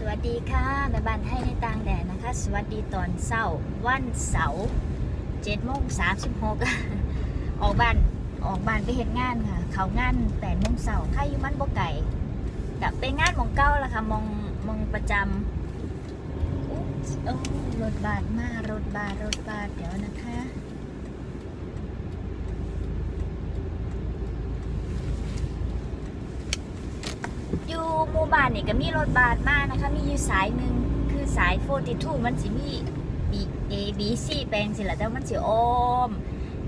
สวัสดีค่ะแม่บ้านให้ในต่างแดนนะคะ สวัสดีตอนเช้าวันเสาร์เจ็ดโมงสามสิบหกออกบ้านออกบ้านไปเห็นงานค่ะ เขางานแปดโมงเสาร์ค่าอยู่มันบ่ไก่กับเป็นงานมองเก้าละค่ะมองมองประจำอุ๊ยโอ้รถบาดมารถบาดรถบาดเดี๋ยวนะคะ อยู่หมู่บ้านนี่ก็มีรถบัสมานะคะ มีอยู่สายหนึ่งคือสาย42มันสิมี B A B C แปลงสิละแต่มันสิอ้อม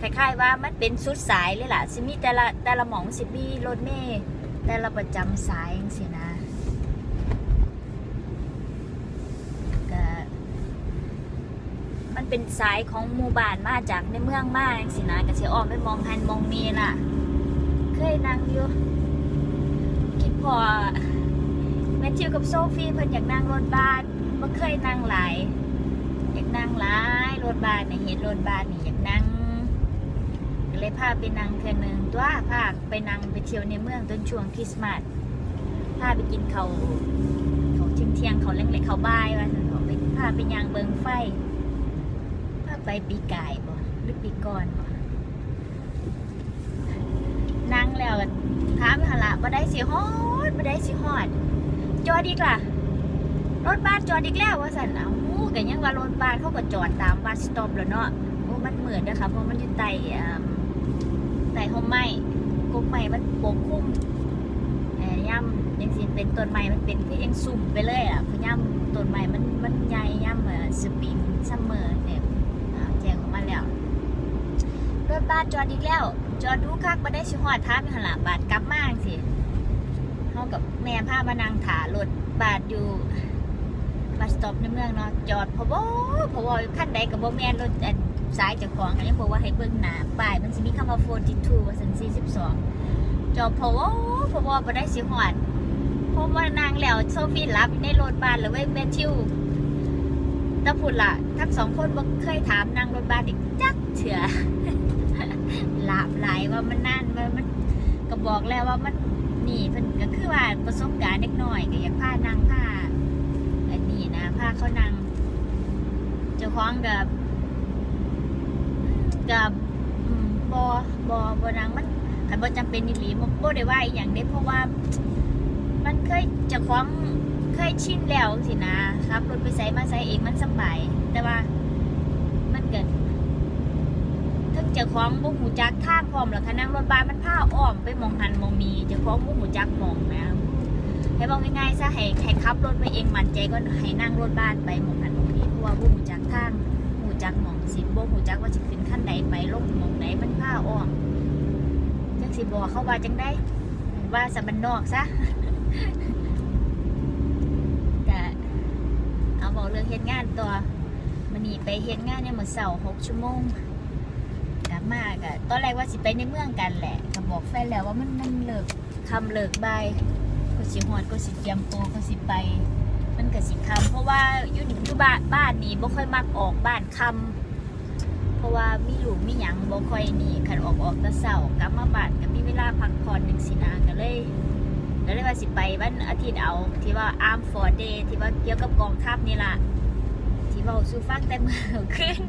คล้ายๆว่ามันเป็นสุดสายเลยล่ะสิมีแต่ละแต่ละหมองสิมีรถเมล์แต่ละประจำสายสินะก็มันเป็นสายของหมู่บ้านมาจากในเมืองมาจังสินะก็สิอ้อมไปมองหันมองนี่ล่ะ เคยนั่งอยู่ พอแมทธิวกับโซฟีเพิ่นอยากนั่งรถบัสบ่เคยนั่งหลายอยากนั่งหลายรถบัสเนี่ยเห็นรถบัสนี่อยากนั่งก็เลยพาไปนั่งเทื่อหนึงตัวพาไปนั่งไปเที่ยวในเมืองต้นช่วงคริสต์มาสพาไปกินเขาเขาวเที่ยงเขาวแรงๆเขาบ่ายว่าซั่นเขาไปพาไปย่างเบิงไฟพาไปปีกายบ่หรือปีก่อนบ่นั่งแล้วก็ถามหนละบ่ได้สิฮอ ดบ่ได้สิฮอด จอดอีกล่ะ รถบัสจอดอีกแล้วว่าสันเอาหูก็ยังว่ารถบัสเขาก็จอดตามบัสสต็อปแล้วเนาะโอ้มันเหมือนนะคะเพราะมันอยู่ใต้อ่าใต้ห่มไม้กกไม้มันปกคลุมแย่ำยังสิเป็นต้นไม้มันเป็นคือยังสุ่มไปเลยอะพย่ำต้นไม้มันมันใหญ่ย่ำเอ่อสปริงซัมเมอร์เนี่ยแจงออกมาแล้วรถบัสจอดอีกแล้ว จอดดูคักบ่ได้สิฮอดท้างหันละบาดกลับมาจังซี่ เฮากับแม่พามานังถารถบาดอยู่บัสต็อปในเมืองเนาะจอดพะบ่พะบ่คันใดก็บ่แมนรถสายเจ้าของอันนี้บอกว่าให้เบิ่งหน้าป้ายมันสิมีคำว่า42ว่าซั่น42จอดพะบ่พะบ่บ่ได้สิฮอดเพราะว่านั่งแล้วโซฟีหลับในรถบัสแล้วเว้ยแม่ชิวต่พูดล่ะ ทั้งสองคนบ่เคยถามนั่งรถบัสอีกจักเถื่อหลาบไหลายว่ามันนั่นว่ามันก็บอกแล้วว่ามันนี่เพิ่นาประสบการณ์เด็กน้อยก็อยากพานางผ้าอันนี้นะผ้าเขานางเจ้าของกับกับบอบอบอนางมันขันบ่จำเป็นนิลีบ่บ่ได้ว่าอย่างเด้เพราะว่ามันเคยเจ้าของเคยชินแล้วสินะครับรถไปใส่มาใส่เองมันสบายแต่ว่ามันเกิดถึงเจ้าของบุหูจักท่าพร้อมแล้วคะนั่งรถบัสมันพาอ้อมไปมองหันมองมีเจ้าของบุหูจักมองนะ ให้บอกง่ายๆซะให้ให้ขับรถไปเองมั่นใจก็ให้นั่งรถบัสไปหมองหันหมองมีเพราะว่าบุหูจักทางหูจักหมองสิบุหูจักว่าจะขึ้นขั้นใดไปลงหมองไหนมันพาอ้อมจังสิบอกเข้าว่าจังได้ว่าสะบันนอกซะแต่เอาบอกเรื่องเฮ็ดงานตัวมันนี่ไปเฮ็ดงานเนี่ยเมื่อเสาร์หกชั่วโมงกลับมาก็ตอนแรกว่าสิไปในเมืองกันแหละก็บอกแฟนแล้วว่ามันมันเลิกคำเลิกบาย ก็สิฮอดก็สิเตรียมตัวก็สิไป มันก็สิคำเพราะว่าอยู่อยู่บ้านบ้านนี้บ่ค่อยมักออกบ้านคำเพราะว่ามีลูกมีหยังบ่ค่อยนี่คันออกออกแต่เช้ากลับมาบ้านก็มีเวลาพักผ่อนจังซี่นะก็เลยก็เลยว่าสิไปวันอาทิตย์เอาที่ว่า Arm for Day ที่ว่าเกี่ยวกับกองทัพนี่ล่ะที่เว้าสู่ฟังแต่มื้อขึ้น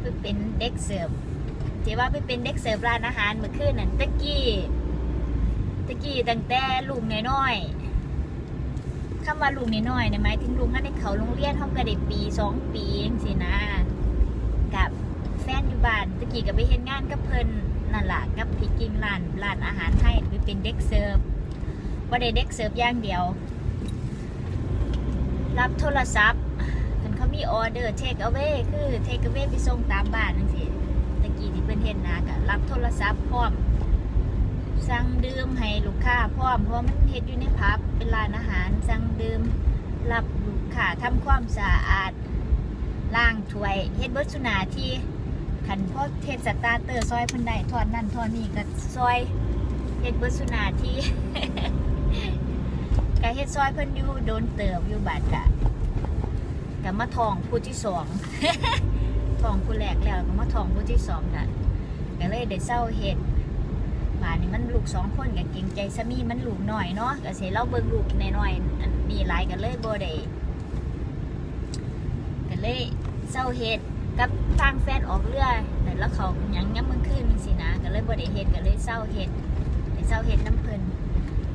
ไปเป็นเด็กเสิร์ฟที่ว่าไปเป็นเด็กเสิร์ฟร้านอาหารเมื่อคืนนั่นตะกี้ ตะกี้ตั้งแต่ลูกน้อยๆคำว่าลูกน้อยๆเนี่ยหมายถึงลูกนั่นในเขาโรงเรียนเขาก็ได้ปีสองปีเองสินะกับแฟนอยู่บ้านตะกี้ก็ไปเห็นงานกับเพิ่นนั่นแหละกับพี่กิ่งร้านร้านอาหารไทยไปเป็นเด็กเสิร์ฟว่าได้เด็กเสิร์ฟย่างเดียว รับโทรศัพท์คันเขามีออเดอร์เทคเอาไว้คือเทคเอาไว้ไปส่งตามบ้านนั่นสิตะกี้ที่เพิ่นเห็นนะก็รับโทรศัพท์พร้อม สั่งดื่มให้ลูกค้าพร้อมเพราะมันเฮ็ดอยู่ในผับเป็นร้านอาหารสั่งดื่มรับลูกค้าทำความสะอาดล้างถ้วยเฮ็ดเบิดสุนาที่คันพ่อเทศสตาร์เตอร์ซอยพิ่นได้ทอดนั่นทอดนี่ก็ซอยเฮ็ดเบิดสุนาที่ก็เฮ็ดซอยเพิ่นอยู่โดนเติบอยู่บาดกะก็มาทองผู้ที่สองทองผู้แรกแล้วก็มาทองผู้ที่สองน่ะก็เลยได้เศร้าเห็ด มันลูกสองคนกับเก่งใจสามีมันลูกหน่อยเนาะก็เสียเราเบิ่งลูกน้อยๆอันนี้หลายกันเลยบ่ได้ก็เลยเศร้าเฮ็ดกับทางแฟนออกเรือแต่แล้วเขาหยังย้ำมึงขึ้นสินะก็เลยบ่ได้เฮ็ดก็เลยเศร้าเฮ็ดได้เศร้าเฮ็ดน้ำเพิ่น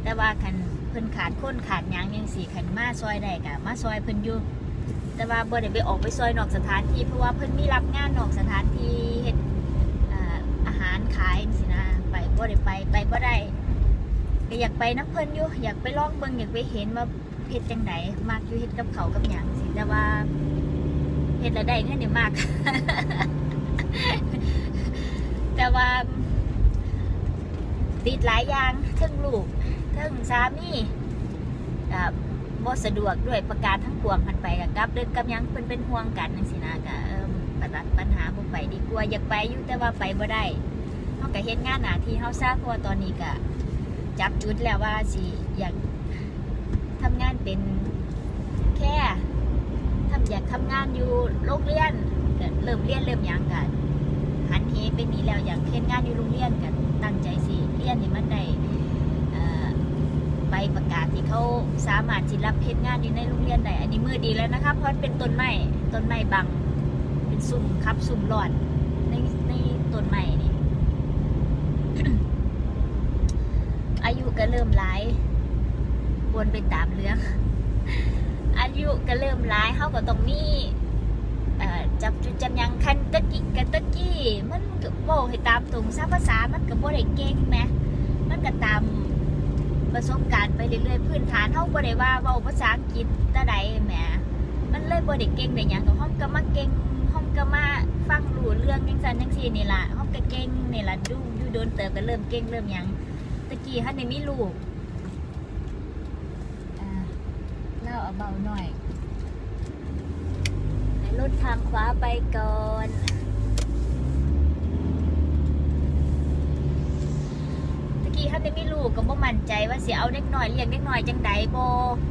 แต่ว่าคันเพิ่นขาดคนขาดหยังยังสี่คันมาซอยได้ก็มาซอยเพิ่นอยู่แต่ว่าบ่ได้ไปออกไปซอยนอกสถานที่เพราะว่าเพิ่นมีรับงานนอกสถานที่เฮ็ดอาหารขายสินะ บ่ได้ไปไปบ่ได้ก็อยากไปน้ำเพิ่นอยู่อยากไปลองเบิ่งอยากไปเห็นว่าเฮ็ดจังไดมากอยู่เฮ็ดกับเขากับหยังสิแต่ว่าเฮ็ดแล้วได้เงินนี่มาก แต่ว่าติดหลายอย่างเทั้งลูกเทั้งสามีกับบ่สะดวกด้วยประกาศทั้งปวงหันไปกับกลับเดินกับยังเพิ่นเป็นห่วงกันจังซี่นะก็ปัญหาปัญหาบ่ไปดีกว่าอยากไปอยู่แต่ว่าไปบ่ได้ เฮาก็เฮ็ดงานหนาที่เฮาซะเพราะว่าตอนนี้ก็จับจุดแล้วว่าสิอยากทำงานเป็นแค่ทำอยากทำงานอยู่โรงเรียนเริ่มเรียนเริ่มยังกันหันเหไปนี่แล้วอยากเฮ็ดงานอยู่โรงเรียนกันตั้งใจสิเรียนให้มันได้ใบประกาศที่เขาสามารถที่รับเพชรงานอยู่ในโรงเรียนได้ อันนี้มือดีแล้วนะคะ เพราะเป็นต้นไม้ต้นไม้บัง เป็นซุ่มครับซุ่มหลอดในในต้นไม้นี่ อายุก็เริ่มหลายวนไปตามเรื่อง อายุก็เริ่มหลายเขาก็ต้องมีเอ่อจับจุดจำยังคันตะกี้กันตะกี้มันก็บอกให้ตามตรงซะภาษามันก็บ่ได้เก่งแหมมันก็ตามประสบการณ์ไปเรื่อยๆพื้นฐานเฮาบ่ได้ว่าเว้าภาษาอังกฤษต่ใดแหมมันเลยบ่ได้เก่งได้หยังก็เฮาก็มาเก่งเฮาก็มาฟังรู้เรื่องจัง ซั่นจังซี่นี่ล่ะเฮาก็เก่งนี่ล่ะดูอยู่โดนเติบก็เริ่มเก่งเริ่มหยังตะกี้หันได้มีลูกอ่าเล่าเอาเบาหน่อยให้รถทางขวาไปก่อนตะกี้ท่านได้มีลูกก็บ่มั่นใจว่าสิเอาเด็กน้อยเลี้ยงเด็กน้อยจังใดบ่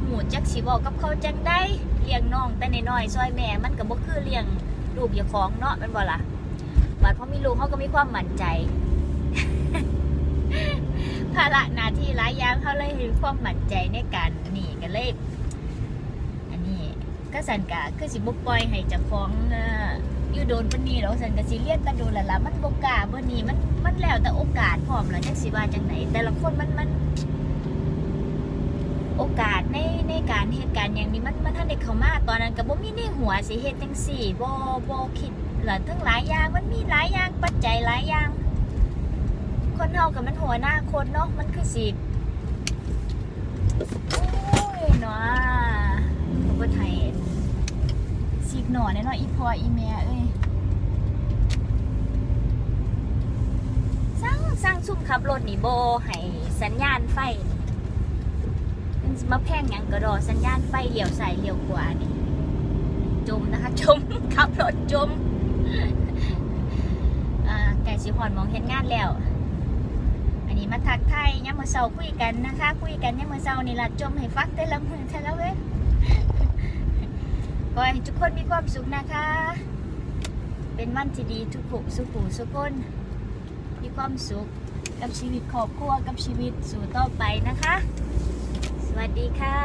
หูจักสิเว้ากับเขาจังใดเลี้ยงน้องแต่น้อยๆซอยแม่มันก็บ่คือเลี้ยงลูกเจ้าของเนาะแม่นบ่ล่ะ บัดพอมีลูกเขาก็มีความมั่นใจ ภาระหน้าที่หลายอย่างเขาเลยมีความมั่นใจในการนี่ก็เลยอันนี้ก็สันกะคือสิบ่ปล่อยให้จ้าของอยู่โดนปนนี้หรอสันก็สิเรียนตะโดนละล่ะมันบ่กาบ่นี่มันมันแล้วแต่โอกาสพร้อมแล้วจักสิว่าจังไดแต่ละคนมันมันโอกาสในในการเหตุการณ์อย่างนี้มันมันทันได้เขามาตอนนั้นก็บ่มีในหัวสิเฮ็ดจังซี่บ่บ่คิด หลายทั้งหลายอย่างมันมีหลายอย่างปัจจัยหลายอย่าง คนเฮากับมันหัวหน้าคนเนาะมันคือสิโอ้ยเนาะเขาบ่ไทยสิกหน่อแน่นาะอีพออีแม่เอ้ยสร้างสร้างซุ่มขับรถนี่บ่ให้สัญญาณไฟมันมาแพงหยังกระดอสัญญาณไฟเลี้ยวใส่เลี้ยวขวานี่จมนะคะ จมขับรถจมอ่า ไก่สิหอนมองเห็นงานแล้ว อันนี้มาทักไทายย่ามมือเสาคุยกันนะคะ คุยกันย่ามมือเสานี่ละจมให้ฟักแต่ละมือแต่ละเว้ยขอให้ทุกคนมีความสุขนะคะ เป็นวันที่ดีทุกผู้สุขผูสุขคน มีความสุขกับชีวิตครอบครัวกับชีวิตสู่ต่อไปนะคะ สวัสดีค่ะ